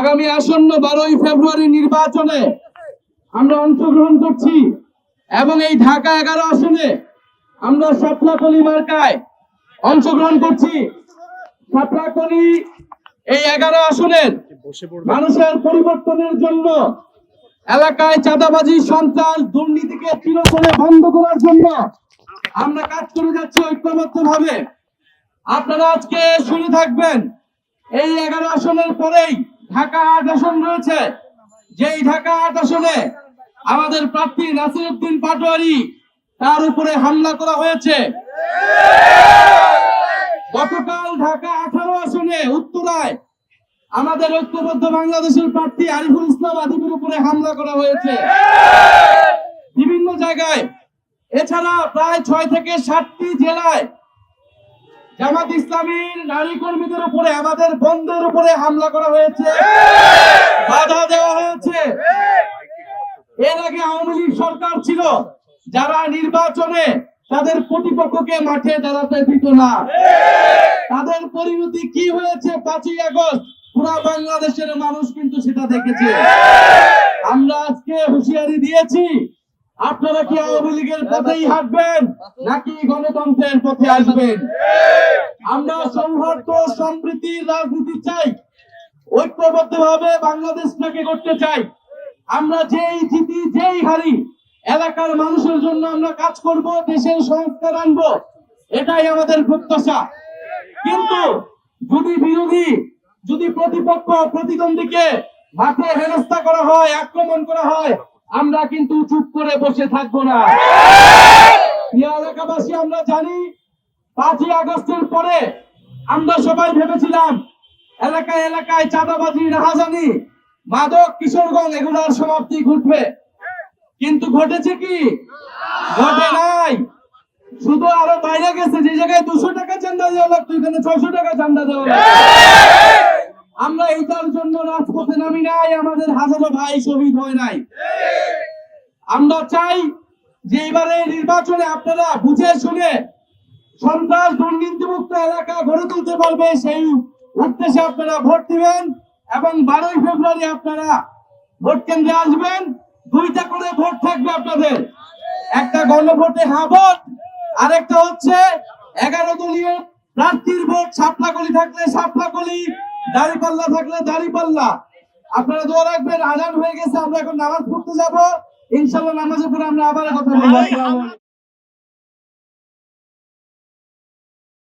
আগামী আসন্ন বারোই ফেব্রুয়ারি নির্বাচনে আমরা অংশগ্রহণ করছি এবং এই ঢাকা এগারো আসনে আমরা সাপলাকলি মার্কায় অংশগ্রহণ করছি। সাপলাকলি এই এগারো আসনের মানুষের পরিবর্তনের জন্য এলাকায় চাঁদাবাজি, সন্ত্রাস, দুর্নীতিকে চিরতরে বন্ধ করার জন্য আমরা কাজ করে যাচ্ছি ঐক্যবদ্ধ ভাবে আপনারা আজকে শুনে থাকবেন, এই এগারো আসনের পরেই ঢাকা আট রয়েছে। যেই ঢাকা আট আমাদের প্রার্থী নাসিরুদ্দিন পাটোয়ারি, তার উপরে হামলা করা হয়েছে। গতকাল ঢাকা আঠারো আসনে উত্তরায় আমাদের ঐক্যবদ্ধ বাংলাদেশের প্রার্থী আরিফুল ইসলাম আদিবের উপরে হামলা করা হয়েছে। বিভিন্ন জায়গায়, এছাড়া প্রায় ছয় থেকে সাতটি জেলায় জামাত ইসলামীর নারী কর্মীদের উপরে, আমাদের বন্ধের উপরে হামলা করা হয়েছে। বাধা দেওয়া হয়েছে। এর আগে আওয়ামী লীগ সরকার ছিল, যারা নির্বাচনে তাদের প্রতিপক্ষকে মাঠে দাঁড়াতে দিত না। তাদের পরিণতি কি হয়েছে পাঁচই আগস্ট? পুরা বাংলাদেশের মানুষ কিন্তু সেটা দেখেছে। আমরা আজকে হুঁশিয়ারি দিয়েছি আপনারা কি আওয়ামী লীগের পথেই হাঁটবেন নাকি গণতন্ত্রের পথে আসবেন? আমরা সৌহার্দ্য সম্প্রীতির রাজনীতি চাই। ঐক্যবদ্ধ ভাবে বাংলাদেশটাকে করতে চাই। আমরা যেই জিতি যেই হারি এলাকার মানুষের জন্য আমরা কাজ করব দেশের সংস্কার আনব। এটাই আমাদের প্রত্যাশা। কিন্তু যদি বিরোধী যদি প্রতিপক্ষ প্রতিদ্বন্দ্বীকে মাঠে হেনস্থা করা হয় আক্রমণ করা হয় আমরা কিন্তু চুপ করে বসে থাকব না। এলাকাবাসী, আমরা জানি পাঁচই আগস্টের পরে আমরা সবাই ভেবেছিলাম, এলাকায় এলাকায় চাঁদাবাজি রাহাজানি মাদক কিশোরগঞ্জ এগুলার সমাপ্তি ঘটবে। কিন্তু ঘটেছে কি? ঘটে নাই। শুধু আরও বাইরে গেছে, যে জায়গায় দুশো টাকা চান্দা দেওয়া লাগতো, এখানে ছয়শো টাকা চান্দা দেওয়া লাগতো। আমরা এইটার জন্য রাজপথে নামি নাই, আমাদের হাজারো ভাই শহীদ হয় নাই। আমরা চাই যে এবারে নির্বাচনে আপনারা বুঝে শুনে সন্ত্রাস দুর্নীতিমুক্ত এলাকা গড়ে তুলতে পারবে, সেই উদ্দেশ্যে আপনারা ভোট দিবেন এবং বারোই ফেব্রুয়ারি আপনারা ভোট কেন্দ্রে আসবেন। দুইটা করে ভোট থাকবে আপনাদের। একটা গণভোটে হা ভোট, আরেকটা হচ্ছে এগারো দলীয় প্রার্থীর ভোট। সাপলাকলি থাকলে সাপলাকলি দাড়িপাল্লা থাকলে দাড়ি পাল্লা। আপনারা দোয়া রাখবেন আজান হয়ে গেছে আমরা এখন নামাজ পড়তে যাব। ইনশাল্লাহ নামাজের পরে আমরা আবার কথা বলব।